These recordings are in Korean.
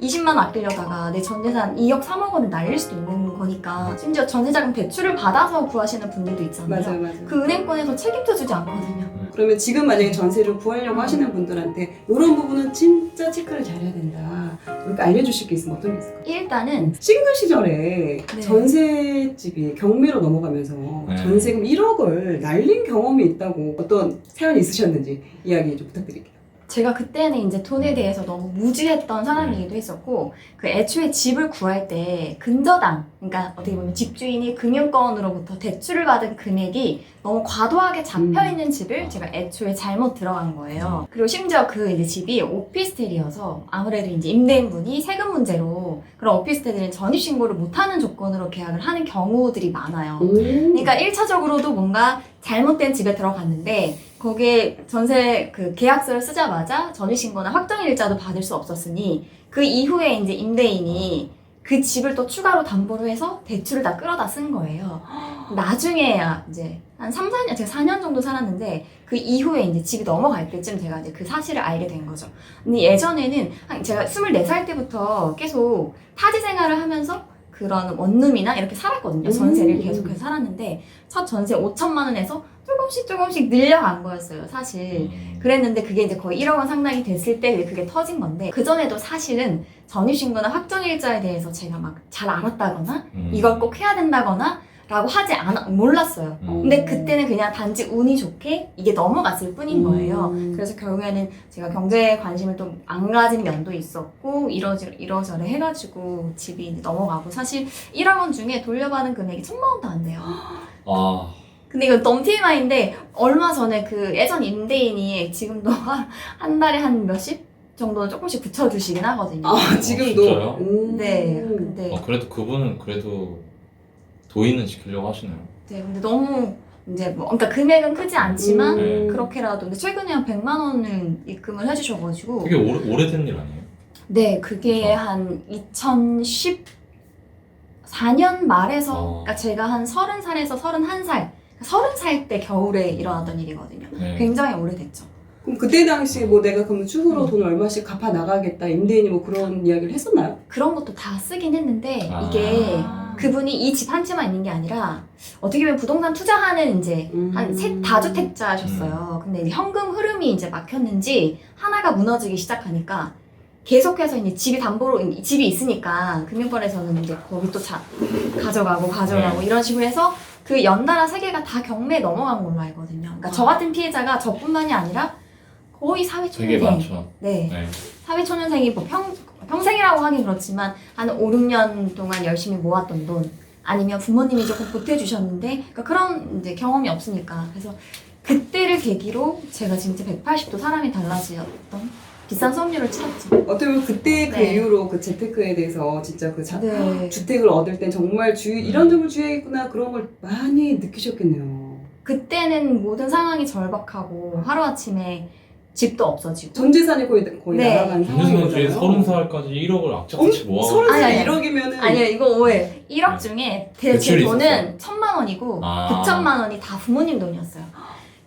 20만 원 아끼려다가 내 전재산 2억 3억 원을 날릴 수도 있는 거니까 심지어 전세자금 대출을 받아서 구하시는 분들도 있잖아요. 맞아요, 맞아요. 그 은행권에서 책임져 주지 않거든요. 그러면 지금 만약에 전세를 구하려고 하시는 분들한테 이런 부분은 진짜 체크를 잘해야 된다. 이렇게 알려주실 게 있으면 어떤 게 있을까요? 일단은 싱글 시절에 네. 전세집이 경매로 넘어가면서 네. 전세금 1억을 날린 경험이 있다고 어떤 사연이 있으셨는지 이야기 좀 부탁드릴게요. 제가 그때는 이제 돈에 대해서 너무 무지했던 사람이기도 했었고 그 애초에 집을 구할 때 근저당 그러니까 어떻게 보면 집주인이 금융권으로부터 대출을 받은 금액이 너무 과도하게 잡혀 있는 집을 제가 애초에 잘못 들어간 거예요. 그리고 심지어 그 이제 집이 오피스텔이어서 아무래도 이제 임대인분이 세금 문제로 그런 오피스텔들은 전입 신고를 못하는 조건으로 계약을 하는 경우들이 많아요. 그러니까 1차적으로도 뭔가 잘못된 집에 들어갔는데 거기에 전세 그 계약서를 쓰자마자 전입신고나 확정일자도 받을 수 없었으니 그 이후에 이제 임대인이 그 집을 또 추가로 담보로 해서 대출을 다 끌어다 쓴 거예요. 나중에야 이제 한 3, 4년, 제가 4년 정도 살았는데 그 이후에 이제 집이 넘어갈 때쯤 제가 이제 그 사실을 알게 된 거죠. 근데 예전에는 한 제가 24살 때부터 계속 타지 생활을 하면서 그런 원룸이나 이렇게 살았거든요. 전세를 음. 계속해서 살았는데 첫 전세 5천만 원에서 조금씩 조금씩 늘려간 거였어요, 사실. 음. 그랬는데 그게 이제 거의 1억 원 상당이 됐을 때 그게 터진 건데 그전에도 사실은 전입신고나 확정일자에 대해서 제가 막 잘 알았다거나 음. 이걸 꼭 해야 된다거나 라고 하지 않아 몰랐어요. 음. 근데 그때는 그냥 단지 운이 좋게 이게 넘어갔을 뿐인 거예요. 음. 그래서 결국에는 제가 경제에 관심을 좀 안 가진 면도 있었고 이러지 이러저러 해가지고 집이 이제 넘어가고 사실 1억 원 중에 돌려받은 금액이 천만 원도 안 돼요. 아 근데 이건 너무 TMI인데 얼마 전에 그 예전 임대인이 지금도 한, 한 달에 한 몇십 정도는 조금씩 붙여주시긴 하거든요. 아 지금도. 진짜요? 음. 네, 근데 어, 그래도 그분은 그래도 도의는 지키려고 하시네요. 네, 근데 너무 이제 뭐 그러니까 금액은 크지 않지만 네. 그렇게라도 근데 최근에 한 100만 원을 입금을 해주셔가지고 그게 오래, 오래된 일 아니에요? 네 그게 한 2014년 말에서 어. 그러니까 제가 한 30살에서 31살 30살 때 겨울에 일어났던 일이거든요. 네. 굉장히 오래됐죠. 그럼 그때 당시 뭐 내가 그럼 추후로 음. 돈 얼마씩 갚아 나가겠다 임대인이 뭐 그런 이야기를 했었나요? 그런 것도 다 쓰긴 했는데 아. 이게 그분이 이 집 한 채만 있는 게 아니라 어떻게 보면 부동산 투자하는 이제 음. 한세 다주택자셨어요. 근데 이제 현금 흐름이 이제 막혔는지 하나가 무너지기 시작하니까 계속해서 이제 집이 담보로 이 집이 있으니까 금융권에서는 이제 거기 또 자, 가져가고 가져가고 네. 이런 식으로 해서 그 연달아 세 개가 다 경매에 넘어간 걸로 알거든요. 그러니까 저 같은 피해자가 저뿐만이 아니라 거의 되게 사회초년생, 많죠. 네, 네. 사회초년생이 뭐 평, 평생이라고 하긴 그렇지만 한 5, 6년 동안 열심히 모았던 돈 아니면 부모님이 조금 보태주셨는데 그러니까 그런 이제 경험이 없으니까 그래서 그때를 계기로 제가 진짜 180도 사람이 달라지었던 비싼 수업료를 치렀죠. 어떻게 보면 그때 그 네. 이후로 그 재테크에 대해서 진짜 그 자, 네. 주택을 얻을 땐 정말 주 이런 점을 주의하겠구나 그런 걸 많이 느끼셨겠네요. 그때는 모든 상황이 절박하고 하루아침에 집도 없어지고 전 재산이 거의 거의 네. 날아간 상황인 거잖아요. 서른 살까지 1억을 악착같이 모아. 서른 아니, 살 아니. 1억이면은 아니요 이거 오해 1억 중에 제 대출이 돈은? 천만 원이고 아. 9천만 원이 다 부모님 돈이었어요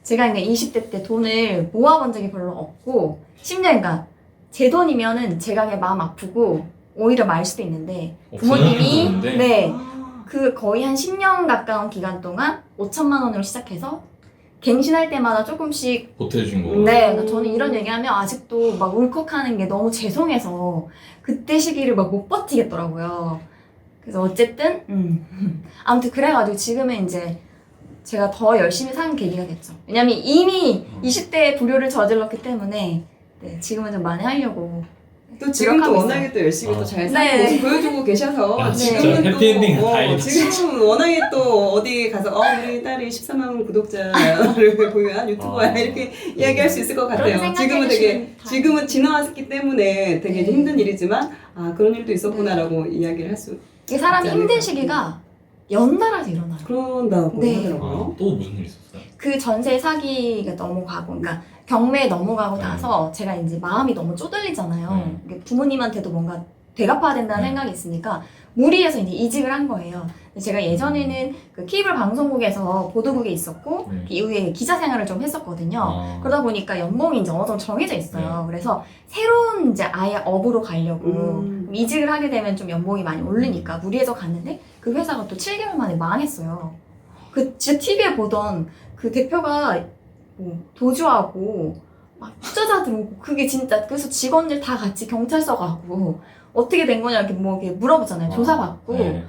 제가 그러니까 20대 때 돈을 모아본 적이 별로 없고 심지어 그러니까 제 돈이면은 제가 그냥 마음 아프고 오히려 말 수도 있는데 어, 부모님이? 네 아, 그 거의 한 10년 가까운 기간 동안 5천만 원으로 시작해서 갱신할 때마다 조금씩 보태준 거. 네, 그러니까 저는 이런 얘기하면 아직도 막 울컥하는 게 너무 죄송해서 그때 시기를 막 못 버티겠더라고요. 그래서 어쨌든 음. 아무튼 그래가지고 지금은 이제 제가 더 열심히 사는 계기가 됐죠. 왜냐면 이미 음. 20대에 불효를 저질렀기 때문에 네, 지금은 좀 많이 하려고 또 지금 또 노력하고 워낙에 또 열심히 아. 또잘 네. 사는 모습 보여주고 계셔서 야, 진짜 지금은 해피엔딩 또 어, 다행이다. 지금은 워낙에 또 어디 가서 어 우리 딸이 13만 명 구독자를 보유한 유튜버야 아. 이렇게 이야기할 수 있을 것 같아요. 지금은 되게 생각해주시면 다- 지금은 지나왔기 때문에 되게 네. 힘든 일이지만 아 그런 일도 있었구나라고 이야기를 할 수 이게 사람이 진짜 힘든 네. 시기가 연달아서 일어나요. 그런다고 네. 하더라고요. 아, 또 무슨 일 있었어요? 그 전세 사기가 넘어가고, 그러니까 경매에 넘어가고 네. 나서 제가 이제 마음이 너무 쪼들리잖아요. 네. 부모님한테도 뭔가 되갚아야 된다는 네. 생각이 있으니까 무리해서 이제 이직을 한 거예요. 제가 예전에는 그 케이블 방송국에서 보도국에 있었고 네. 그 이후에 기자 생활을 좀 했었거든요. 아. 그러다 보니까 연봉이 이제 어느 정도 정해져 있어요. 그래서 새로운 이제 아예 업으로 가려고 음. 이직을 하게 되면 좀 연봉이 많이 오르니까 무리해서 갔는데 그 회사가 또 7개월 만에 망했어요. 그 진짜 TV에 보던 그 대표가 뭐 도주하고 막 투자자 들어오고 그게 진짜 그래서 직원들 다 같이 경찰서 가고 어떻게 된 거냐 이렇게 뭐 이렇게 물어보잖아요. 조사받고 네.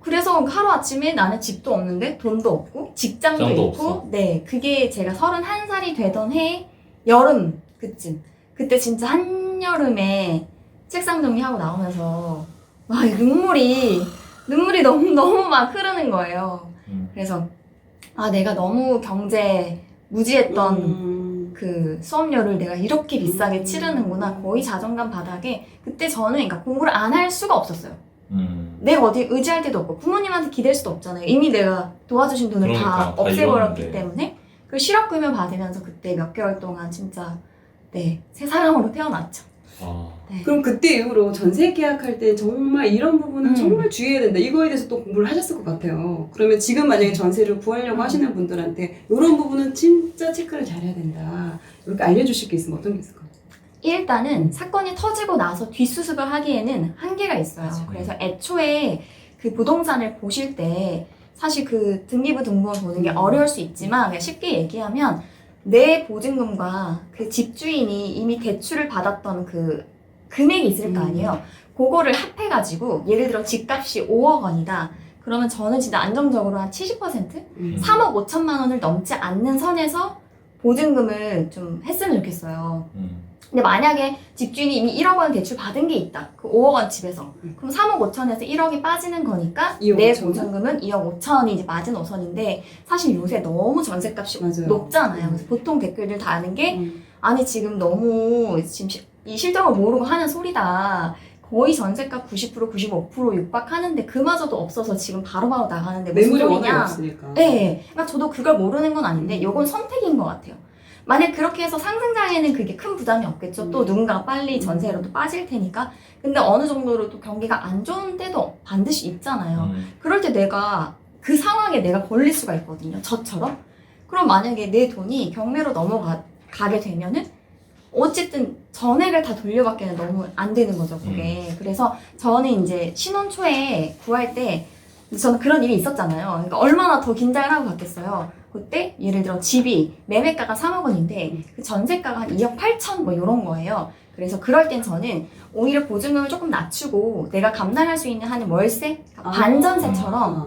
그래서 하루 아침에 나는 집도 없는데 돈도 없고 직장도 직장도 있고 없어. 네 그게 제가 31살이 되던 해 여름 그쯤 그때 진짜 한여름에 책상 정리하고 나오면서 와 눈물이 눈물이 너무 너무 막 흐르는 거예요. 음. 그래서 아 내가 너무 경제 무지했던 음. 그 수업료를 내가 이렇게 비싸게 음. 치르는구나 거의 자존감 바닥에 그때 저는 그러니까 공부를 안 할 수가 없었어요. 음. 내가 어디 의지할 데도 없고 부모님한테 기댈 수도 없잖아요. 이미 내가 도와주신 돈을 그러니까, 다 다 없애버렸기 잃었는데. 때문에 그 실업급여 받으면서 그때 몇 개월 동안 진짜 네 새 사람으로 태어났죠. 아. 네. 그럼 그때 이후로 전세 계약할 때 정말 이런 부분은 음. 정말 주의해야 된다. 이거에 대해서 또 공부를 하셨을 것 같아요. 그러면 지금 만약에 전세를 구하려고 음. 하시는 분들한테 이런 부분은 진짜 체크를 잘해야 된다. 이렇게 알려주실 게 있으면 어떤 게 있을까요? 일단은 사건이 터지고 나서 뒷수습을 하기에는 한계가 있어요. 맞아요. 그래서 애초에 그 부동산을 보실 때 사실 그 등기부 등본을 보는 게 음. 어려울 수 있지만 그냥 쉽게 얘기하면 내 보증금과 그 집주인이 이미 대출을 받았던 그 금액이 있을 거 음. 아니에요. 그거를 합해가지고 예를 들어 집값이 5억 원이다. 그러면 저는 진짜 안정적으로 한 70%? 음. 3억 5천만 원을 넘지 않는 선에서 보증금을 좀 했으면 좋겠어요. 음. 근데 만약에 집주인이 이미 1억 원 대출 받은 게 있다. 그 5억 원 집에서. 음. 그럼 3억 5천에서 1억이 빠지는 거니까 2억 내 5천 원? 보증금은 2억 5천이 이제 마지노선인데 사실 요새 너무 전세값이 맞아요. 높잖아요. 음. 그래서 보통 댓글들 다 아는 게 음. 아니 지금 너무 지금 시- 이 실정을 모르고 하는 소리다. 거의 전세값 90% 95% 육박하는데 그마저도 없어서 지금 바로바로 나가는데 무슨 매물이 워낙에 소리냐. 없으니까. 네, 그러니까 저도 그걸 모르는 건 아닌데 음. 이건 선택인 것 같아요. 만약 그렇게 해서 상승장에는 그게 큰 부담이 없겠죠. 또 음. 누군가 빨리 음. 전세로 또 빠질 테니까. 근데 어느 정도로 또 경기가 안 좋은 때도 반드시 있잖아요. 음. 그럴 때 내가 그 상황에 내가 걸릴 수가 있거든요. 저처럼. 그럼 만약에 내 돈이 경매로 넘어가게 되면은 어쨌든 전액을 다 돌려받기는 너무 안 되는 거죠, 그게. 그래서 저는 이제 신혼 초에 구할 때 저는 그런 일이 있었잖아요. 그러니까 얼마나 더 긴장을 하고 갔겠어요. 그때 예를 들어 집이 매매가가 3억 원인데 그 전세가가 한 2억 8천 뭐 이런 거예요. 그래서 그럴 땐 저는 오히려 보증금을 조금 낮추고 내가 감당할 수 있는 한 월세, 그러니까 아. 반전세처럼 아.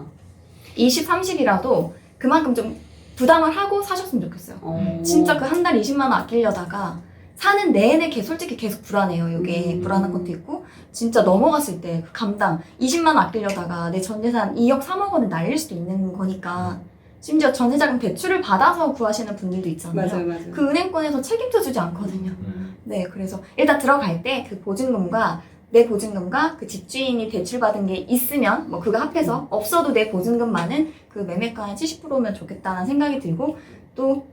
20, 30이라도 그만큼 좀 부담을 하고 사셨으면 좋겠어요. 어. 진짜 그 한 달 20만 원 아끼려다가 사는 내내 개 솔직히 계속 불안해요. 이게 음. 불안한 것도 있고 진짜 넘어갔을 때 그 감당 20만 원 아끼려다가 내 전재산 2억 3억 원을 날릴 수도 있는 거니까 심지어 전세자금 대출을 받아서 구하시는 분들도 있잖아요. 맞아요, 맞아요. 그 은행권에서 책임져 주지 않거든요. 음. 네, 그래서 일단 들어갈 때 그 보증금과 내 보증금과 그 집주인이 대출받은 게 있으면 뭐 그거 합해서 없어도 내 보증금만은 그 매매가의 70%면 좋겠다는 생각이 들고 또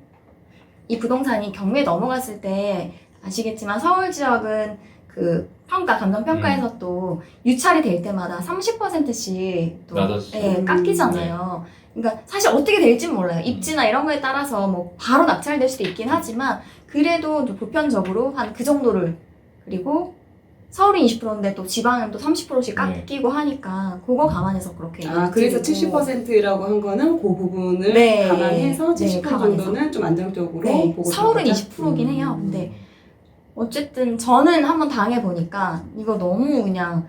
이 부동산이 경매 넘어갔을 때 아시겠지만 서울 지역은 그 평가 감정 평가에서 또 유찰이 될 때마다 30%씩 또 낮아지죠. 예, 음, 깎이잖아요. 그러니까 사실 어떻게 될지 몰라요. 입지나 이런 거에 따라서 뭐 바로 낙찰될 수도 있긴 하지만 그래도 좀 보편적으로 한 그 정도를 그리고 서울이 20%인데 또 지방은 또 30%씩 깎이고 하니까 그거 감안해서 그렇게 아, 그래서 얘기드리고. 70%라고 한 거는 그 부분을 네. 감안해서 네, 70% 감안해서. 정도는 좀 안정적으로 네, 보고 서울은 들어가자? 20%긴 음. 해요. 근데 어쨌든 저는 한번 당해보니까 이거 너무 그냥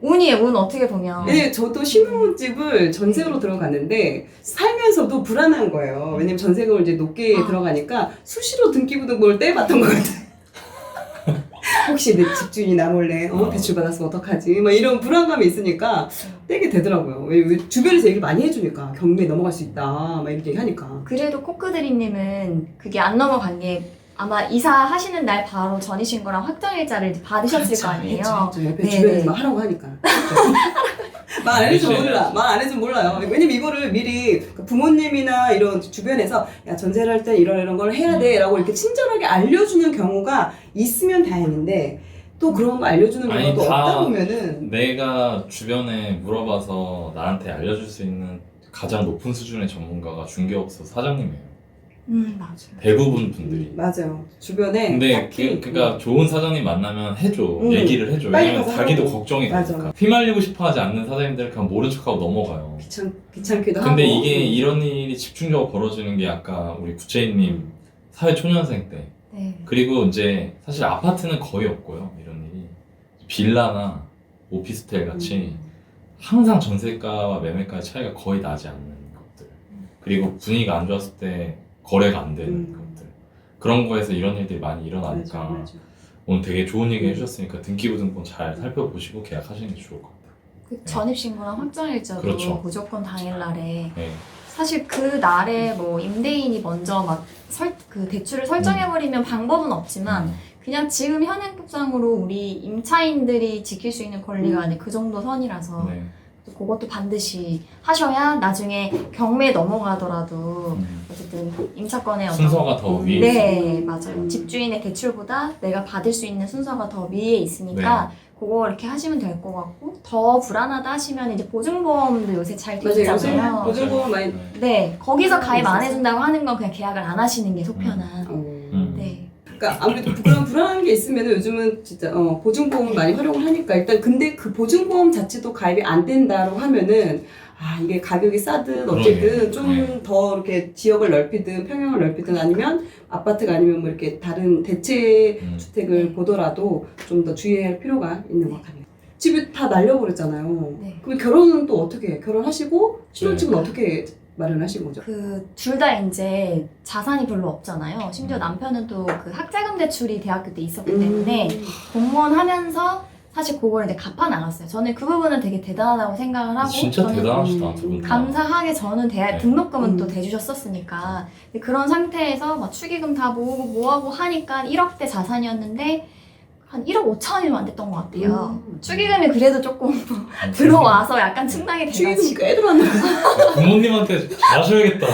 운이에요, 운 어떻게 보면. 네, 저도 신혼집을 전세로 들어갔는데 살면서도 불안한 거예요. 왜냐면 전세금을 이제 높게 아. 들어가니까 수시로 등기부등본을 떼봤던 것 같아요. 혹시 내 집주인이 나 몰래 어, 어. 대출 받았으면 어떡하지? 막 이런 불안감이 있으니까 떼게 되더라고요. 왜, 왜 주변에서 얘기를 많이 해주니까 경매 넘어갈 수 있다 막 이렇게 하니까. 그래도 코크드림님은 그게 안 넘어간 게 아마 이사하시는 날 바로 전이신 거랑 확정일자를 받으셨을 거 아니에요. 했죠. 옆에 네, 주변에서 네. 막 하라고 하니까. 말안 그치. 몰라. 말 안 해주면 몰라요. 왜냐면 이거를 미리 그 부모님이나 이런 주변에서 야, 전세를 할 때 이런 이런 걸 해야 돼. 라고 이렇게 친절하게 알려주는 경우가 있으면 다행인데 또 그런 거 알려주는 아니, 경우가 다- 없다 보면은 내가 주변에 물어봐서 나한테 알려줄 수 있는 가장 높은 수준의 전문가가 중개업소 사장님이에요. 음 맞아요. 대부분 분들이. 맞아요. 주변에 근데 딱히 그, 그러니까 좋은 사장님 만나면 해줘 음. 얘기를 해줘 빨리 왜냐면 가서 자기도 하라고. 걱정이 맞아. 되니까 휘말리고 싶어하지 않는 사장님들은 그냥 모른 척하고 넘어가요. 귀찮 귀찮기도 근데 하고. 이게 음. 이런 일이 집중적으로 벌어지는 게 아까 우리 구체인님 음. 사회 초년생 때 네. 그리고 이제 사실 아파트는 거의 없고요 이런 일이 빌라나 오피스텔 같이 음. 항상 전세가와 매매가의 차이가 거의 나지 않는 것들 그리고 분위기가 안 좋았을 때 거래가 안 되는 음. 것들 그런 거에서 이런 일들이 많이 일어나니까 맞아, 맞아. 오늘 되게 좋은 얘기 음. 해주셨으니까 등기부등본 잘 살펴보시고 계약하시는 게 좋을 것 같아요 그 전입신고랑 확정일자도 그렇죠. 무조건 당일날에 네. 사실 그 날에 뭐 임대인이 먼저 막 설 그 대출을 설정해버리면 방법은 없지만 음. 그냥 지금 현행법상으로 우리 임차인들이 지킬 수 있는 권리가 음. 아니 그 정도 선이라서 네. 그것도 반드시 하셔야 나중에 경매 넘어가더라도 음. 어쨌든 임차권의 어떤 순서가 더 음. 위에 네 음. 맞아요 집주인의 대출보다 내가 받을 수 있는 순서가 더 위에 있으니까 네. 그거 이렇게 하시면 될 것 같고 더 불안하다 하시면 이제 보증보험도 요새 잘 맞아요. 요새 되잖아요. 보증보험 많이 네. 네 거기서 가입 안. 해준다고 하는 건 그냥 계약을 안 하시는 게 속편한. 네. 그러니까 아무래도 그런 불안한 게 있으면 요즘은 진짜 어, 보증보험을 많이 활용을 하니까 일단 근데 그 보증보험 자체도 가입이 안 된다고 하면은 아 이게 가격이 싸든 어쨌든 그러네. 좀 네. 더 이렇게 지역을 넓히든 평형을 넓히든 아니면 아파트가 아니면 뭐 이렇게 다른 대체 음. 주택을 보더라도 좀 더 주의할 필요가 있는 것 같아요. 집이 다 날려버렸잖아요. 네. 그럼 결혼은 또 어떻게 해요? 결혼하시고 신혼집은 네. 어떻게 마련하신 거죠? 그 둘 다 이제 자산이 별로 없잖아요. 심지어 음. 남편은 또 그 학자금 대출이 대학교 때 있었기 음. 때문에 공무원 하면서 사실 그걸 이제 갚아 나갔어요. 저는 그 부분은 되게 대단하다고 생각을 하고 진짜 저는 대단하시다 음, 두 분. 다. 감사하게 저는 대학 네. 등록금은 음. 또 대주셨었으니까 근데 그런 상태에서 막 축의금 다 모으고 뭐하고 하니까 1억대 자산이었는데 한 1억 5천이면 안 됐던 것 같아요. 음. 축의금이 그래도 조금 음. 들어와서 약간 충당이 축의금 돼가지고 꽤 들어왔나 부모님한테 잘하셔야겠다.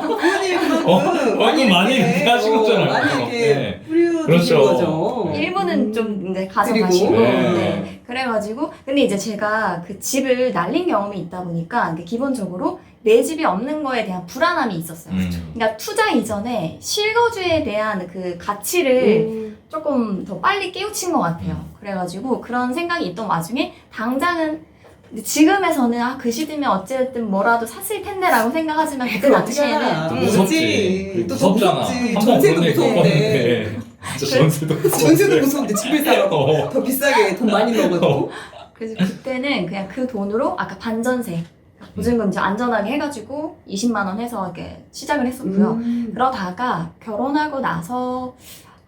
부모님이 그만큼 어, 완전 많이 이렇게, 하신 어, 거잖아요. 많이 이렇게 네. 뿌려주신 그렇죠. 거죠. 네. 일부는 음. 좀 이제 가져가시고 드리고. 네. 네. 그래가지고 근데 이제 제가 그 집을 날린 경험이 있다 보니까 이게 기본적으로 내 집이 없는 거에 대한 불안함이 있었어요. 음. 그러니까 투자 이전에 실거주에 대한 그 가치를 음. 조금 더 빨리 깨우친 것 같아요. 음. 그래가지고 그런 생각이 있던 와중에 당장은 근데 지금에서는 아 그 시대면 어쨌든 뭐라도 샀을 텐데라고 생각하지만 그때 그걸 어떻게 알아? 당시에는 또 음, 무섭지. 또 무섭잖아. 한번 전세도 얘기 무서운데. 겪었는데. 진짜 전세도 무서운데. 전세도 무서운데 집을 사러 어. 더 비싸게 돈 많이 넣어가지고 그래서 그때는 그냥 그 돈으로 아까 반전세 보증금 이제 안전하게 해가지고 20만 원 해서 이렇게 시작을 했었고요. 음. 그러다가 결혼하고 나서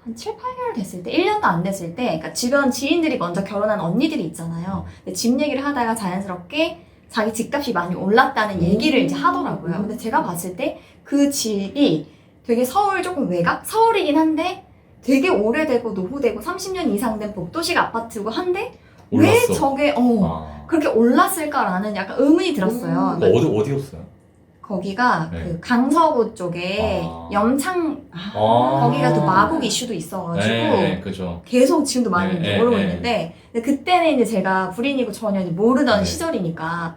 한 7, 8개월 됐을 때, 1년도 안 됐을 때, 그러니까 주변 지인들이 먼저 결혼한 언니들이 있잖아요. 근데 집 얘기를 하다가 자연스럽게 자기 집값이 많이 올랐다는 얘기를 이제 하더라고요. 근데 제가 봤을 때 그 집이 되게 서울 조금 외곽? 서울이긴 한데 되게 오래되고 노후되고 30년 이상 된 복도식 아파트고 한데 왜 올랐어. 저게 어 아. 그렇게 올랐을까라는 약간 의문이 들었어요. 음. 어, 어디 어디였어요? 거기가 네. 그 강서구 쪽에 아. 염창 아. 거기가 또 마복 이슈도 있어가지고 네, 그죠. 계속 지금도 많이 네, 이제 네, 오르고 네. 있는데 근데 그때는 이제 제가 불인이고 전혀 이제 모르던 네. 시절이니까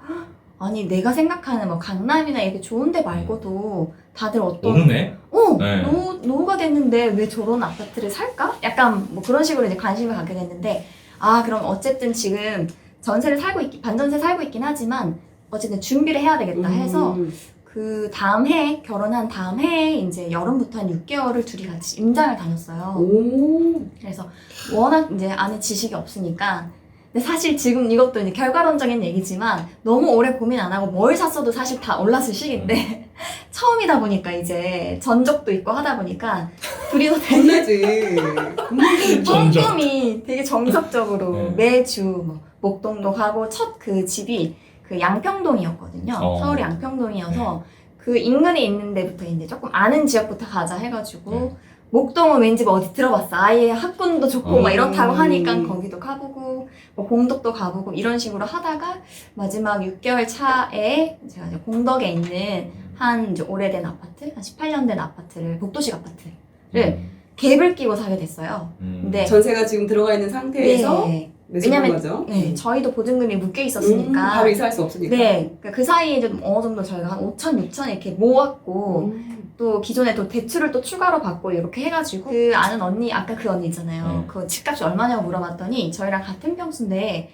아니 내가 생각하는 뭐 강남이나 이렇게 좋은데 말고도 다들 어떤 오르네. 어 네. 노후, 노후가 됐는데 왜 저런 아파트를 살까? 약간 뭐 그런 식으로 이제 관심을 갖게 됐는데 아 그럼 어쨌든 지금 전세를 살고 있 반전세 살고 있긴 하지만 어쨌든 준비를 해야 되겠다 해서 음. 그 다음 해 결혼한 다음 해에 이제 여름부터 한 6개월을 둘이 같이 임장을 다녔어요. 오. 그래서 워낙 이제 안에 지식이 없으니까 근데 사실 지금 이것도 이제 결과론적인 얘기지만 너무 오래 고민 안 하고 뭘 샀어도 사실 다 올랐을 시기인데 처음이다 보니까 이제 전적도 있고 하다 보니까 둘이서 되게. 전적. 꼼꼼히 되게 정석적으로 네. 매주 뭐 목동도 가고 첫 그 집이 그 양평동이었거든요. 어. 서울 양평동이어서 그 인근에 있는 데부터 이제 조금 아는 지역부터 가자 해가지고 네. 목동은 왠지 뭐 어디 들어봤어. 아예 학군도 좋고 어. 막 이렇다고 하니까 음. 거기도 가보고 뭐 공덕도 가보고 이런 식으로 하다가 마지막 6개월 차에 제가 이제 공덕에 있는 한 이제 오래된 아파트, 한 18년 된 아파트를 복도식 아파트를 음. 갭을 끼고 사게 됐어요. 음. 네. 전세가 지금 들어가 있는 상태에서 네. 왜냐면-? 네, 저희도 보증금이 묶여 있었으니까. 음, 바로 이사할 수 없으니까. 네, 그러니까 그 사이에 좀 어느 정도 저희가 한 5천, 6천 이렇게 모았고, 음. 또 기존에 또 대출을 또 추가로 받고 이렇게 해가지고, 그 아는 언니, 아까 그 언니 있잖아요. 네. 그 집값이 얼마냐고 물어봤더니, 저희랑 같은 평수인데,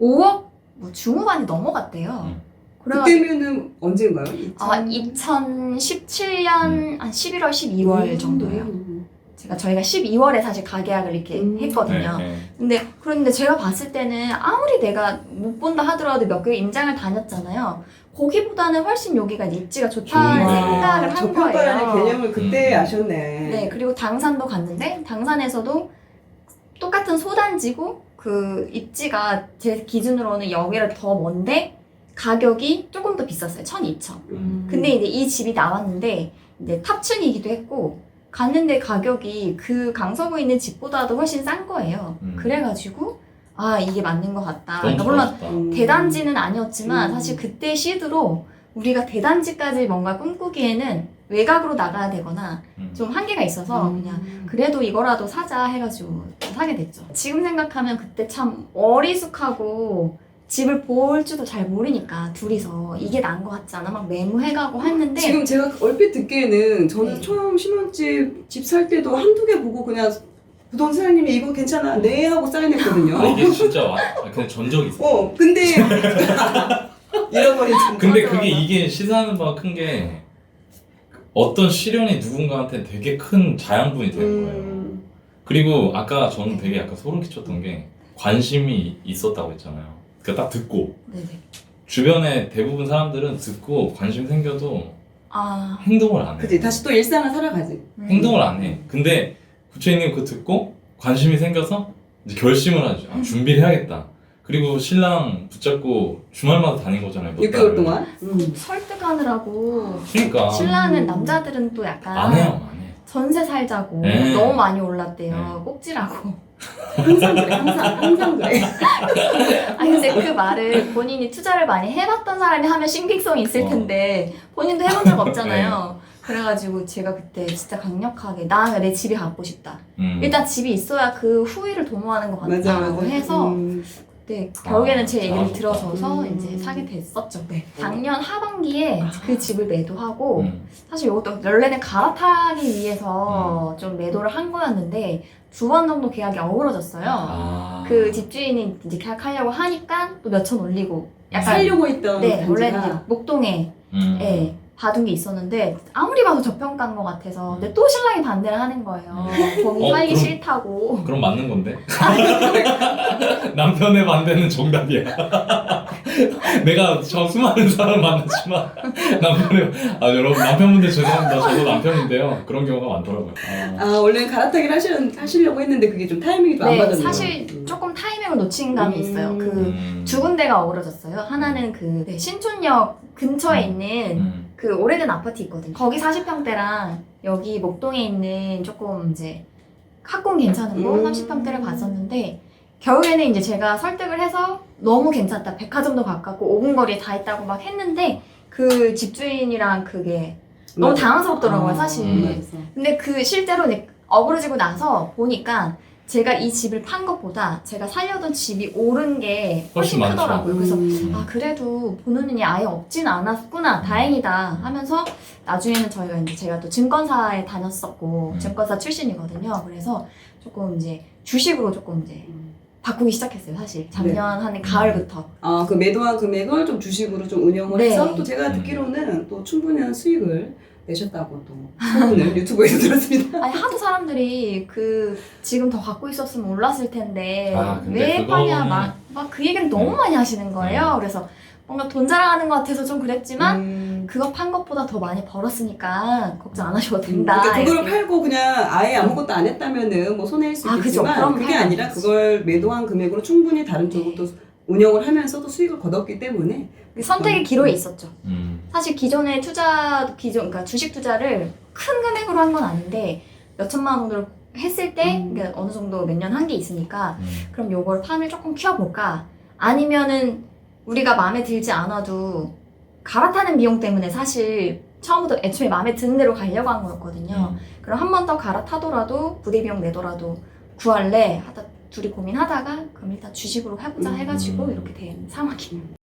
5억 뭐 중후반이 넘어갔대요. 음. 그래가지고, 그때면은 언제인가요? 아, 2017년 한 11월, 12월 정도예요. 음. 제가 저희가 12월에 사실 가계약을 이렇게 음. 했거든요. 네, 네. 근데 그런데 제가 봤을 때는 아무리 내가 못 본다 하더라도 몇 개월 임장을 다녔잖아요. 거기보다는 훨씬 여기가 입지가 좋다는 좋은 생각을 한 저평가라는 거예요. 개념을 그때 음. 아셨네. 네, 그리고 당산도 갔는데 당산에서도 똑같은 소단지고 그 입지가 제 기준으로는 여기를 더 먼데 가격이 조금 더 비쌌어요. 1,200. 음. 근데 이제 이 집이 나왔는데 이제 탑층이기도 했고 갔는데 가격이 그 강서구에 있는 집보다도 훨씬 싼 거예요. 음. 그래가지고 아 이게 맞는 것 같다. 그러니까 물론. 음. 대단지는 아니었지만 음. 사실 그때 시드로 우리가 대단지까지 뭔가 꿈꾸기에는 외곽으로 나가야 되거나 음. 좀 한계가 있어서 음. 그냥 그래도 이거라도 사자 해가지고 사게 됐죠. 지금 생각하면 그때 참 어리숙하고 집을 볼 줄도 잘 모르니까 둘이서 이게 나은 것 같지 않아? 막 메모해가고 했는데 지금 제가 얼핏 듣기에는 저는 네. 처음 신혼집 집 살 때도 한두 개 보고 그냥 부동산님이 이거 괜찮아 네 하고 사인했거든요. 아, 이게 진짜 와, 아, 그냥 전적이 있어. 어 근데 잃어버린 참 근데 그게. 이게 시사하는 바가 큰 게 어떤 시련이 누군가한테 되게 큰 자양분이 되는 거예요. 음, 그리고 아까 저는 되게 약간 소름 끼쳤던 게 관심이 있었다고 했잖아요. 그러니까 딱 듣고 네네. 주변에 대부분 사람들은 듣고 관심 생겨도 아 행동을 안 해. 그지 다시 또 일상을 살아가지. 음. 행동을 안 해. 근데 부처님 그거 듣고 관심이 생겨서 이제 결심을 하죠. 아, 준비를 해야겠다. 그리고 신랑 붙잡고 주말마다 다닌 거잖아요. 몇 6개월 달을. 동안. 음. 설득하느라고 그러니까 신랑은 남자들은 또 약간 안 해요, 안 해. 전세 살자고 네. 너무 많이 올랐대요. 네. 꼭지라고. 항상 그래 항상 항상 그래. 아니 근데 그 말을 본인이 투자를 많이 해봤던 사람이 하면 신빙성이 있을 어. 텐데 본인도 해본 적 없잖아요. 그래가지고 제가 그때 진짜 강력하게 나 내 집이 갖고 싶다. 음. 일단 집이 있어야 그 후회를 도모하는 것 맞아 같다고 맞아. 해서 음. 네, 결국에는 아, 제 얘기를. 들어줘서 음. 이제 사게 됐었죠. 네. 작년 하반기에 그 집을 매도하고 음. 사실 이것도 원래는 갈아타기 음. 위해서 좀 매도를 한 거였는데 두 번 정도 계약이 어우러졌어요. 아. 그 집주인이 이제 계약하려고 하니까 또 몇 천 올리고 약간 살려고 했던 네 단지가 원래는 이제 목동에 음. 예, 받은 게 있었는데 아무리 봐도 저평가인 것 같아서 근데 또 신랑이 반대를 하는 거예요. 거기 어, 살기 그럼- 싫다고. 그럼 맞는 건데? 남편의 반대는 정답이야. 내가 저 수많은 사람을 만났지만 남편의 아 여러분 남편분들 죄송합니다. 저도 남편인데요. 그런 경우가 많더라고요. 아. 아 원래 갈아타기를 하시, 하시려고 했는데 그게 좀 타이밍이 좀 안 네 맞았네요. 사실 음. 조금 타이밍을 놓친 감이 음. 있어요. 그 음. 두 군데가 어우러졌어요. 하나는 그 네, 신촌역 근처에 있는 음. 그 오래된 아파트 있거든요. 거기 40평대랑 여기 목동에 있는 조금 이제 학군 괜찮은 곳 음. 30평대를 봤었는데 결국에는 이제 제가 설득을 해서 너무 괜찮다. 백화점도 가깝고 5분 거리에 다 있다고 막 했는데 그 집주인이랑 그게 너무 맞아. 당황스럽더라고요, 아, 사실. 맞아. 근데 그 실제로 어그러지고 나서 보니까 제가 이 집을 판 것보다 제가 살려던 집이 오른 게 훨씬 훨씬 많죠. 크더라고요. 그래서 음. 아 그래도 보는 눈이 아예 없진 않았구나 다행이다 하면서 나중에는 저희가 이제 제가 또 증권사에 다녔었고 음. 증권사 출신이거든요 그래서 조금 이제 주식으로 조금 이제 바꾸기 시작했어요 사실 작년 한 가을부터 아, 그 매도한 금액을 좀 주식으로 좀 운영을 네. 해서 또 제가 음. 듣기로는 또 충분한 수익을 내셨다고 또 소문을 유튜브에서 들었습니다. 아니 하도 사람들이 그 지금 더 갖고 있었으면 올랐을 텐데 아, 근데 왜 그거는- 파냐 막막 그 얘기를 너무 음. 많이 하시는 거예요 그래서 뭔가 돈 자랑하는 것 같아서 좀 그랬지만 음. 그거 판 것보다 더 많이 벌었으니까 걱정 안 하셔도 음, 된다 그러니까 그거를 이렇게. 팔고 그냥 아예 아무것도 안 했다면은 뭐 손해일 수 아, 그죠. 있겠지만 그럼 그게 팔면 아니라 되지. 그걸 매도한 금액으로 충분히 다른 쪽으로 또 운영을 하면서도 수익을 거뒀기 때문에 그 선택의 기로에 있었죠. 음. 사실 기존의 투자 기존 그러니까 주식 투자를 큰 금액으로 한 건 아닌데 몇 천만 원 정도를 했을 때 음. 그러니까 어느 정도 몇 년 한 게 있으니까 음. 그럼 요걸 판을 조금 키워볼까? 아니면은 우리가 마음에 들지 않아도 갈아타는 비용 때문에 사실 처음부터 애초에 마음에 드는 대로 가려고 한 거였거든요. 음. 그럼 한 번 더 갈아타더라도 부대 비용 내더라도 구할래 하다 둘이 고민하다가 그럼 일단 주식으로 해보자 음. 해가지고 이렇게 된 상황이에요.